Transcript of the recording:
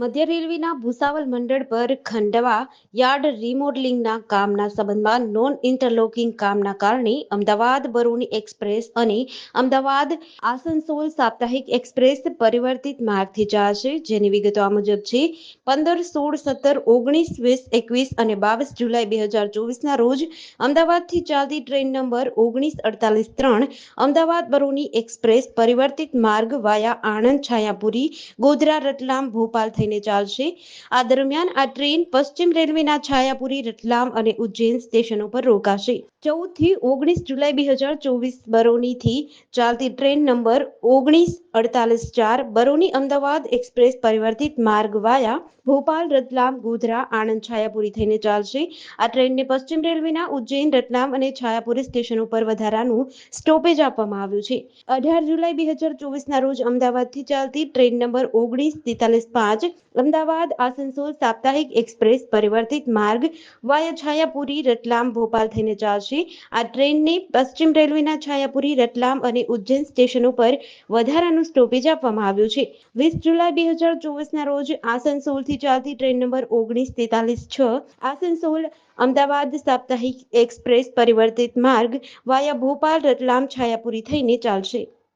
મધ્ય રેલવેના ભૂસાવલ મંડળ પર ખંડવા યાર્ડ રિમોડલિંગના કામના સંબંધમાં નોન ઇન્ટરલોકિંગ કામના કારણે અમદાવાદ બરોની એક્સપ્રેસ અને અમદાવાદ આસનસોલ સાપ્તાહિક એક્સપ્રેસ પરિવર્તિત માર્ગથી જશે જેની વિગતો આ મુજબ છે, પંદર, સોળ, સત્તર, ઓગણીસ, વીસ, એકવીસ અને બાવીસ જુલાઈ બે હજાર ચોવીસના રોજ અમદાવાદથી ચાલતી ટ્રેન નંબર ઓગણીસ, અડતાલીસ, ત્રણ અમદાવાદ બરોની એક્સપ્રેસ પરિવર્તિત માર્ગ વાયા આણંદ, છાયાપુરી, ગોધરા, રતલામ, ભોપાલ થઈને ચાલશે. આ દરમિયાન આ ટ્રેન પશ્ચિમ રેલવેના છાયાપુરી, રતલામ અને ઉજ્જૈન સ્ટેશનો પર રોકાશે. ચૌદથી ઓગણીસ જુલાઈ બે હજાર ચોવીસ બરોનીથી ચાલતી ટ્રેન નંબર ઓગણીસ અડતાલીસ ચાર બરોની અમદાવાદ એક્સપ્રેસ પરિવર્તિત માર્ગ વાયા ભોપાલ, રતલામ, ગોધરા, આણંદ, છાયાપુરી થઈને ચાલશે. આ ટ્રેનને પશ્ચિમ રેલવેના ઉજ્જૈન, રતલામ અને છાયાપુરી સ્ટેશન ઉપર વધારાનું સ્ટોપેજ આપવામાં આવ્યું છે. અઢાર જુલાઈ બે હજાર ચોવીસના રોજ અમદાવાદથી ચાલતી ટ્રેન નંબર ઓગણીસ તેતાલીસ પાંચ અમદાવાદ આસનસોલ સાપ્તાહિક એક્સપ્રેસ પરિવર્તિત માર્ગ વાયા છાયાપુરી, રતલામ, ભોપાલ થઈને ચાલશે. આ ટ્રેનને પશ્ચિમ રેલવેના છાયાપુરી, રતલામ અને ઉજ્જૈન સ્ટેશનો પર વધારાનું સ્ટોપેજ આપવામાં આવ્યું છે. વીસ જુલાઈ બે હજાર ચોવીસના રોજ આસનસોલથી ચાલતી ટ્રેન નંબર ઓગણીસ તેતાલીસ છ આસનસોલ અમદાવાદ સાપ્તાહિક એક્સપ્રેસ પરિવર્તિત માર્ગ વાયા ભોપાલ, રતલામ, છાયાપુરી થઈને ચાલશે.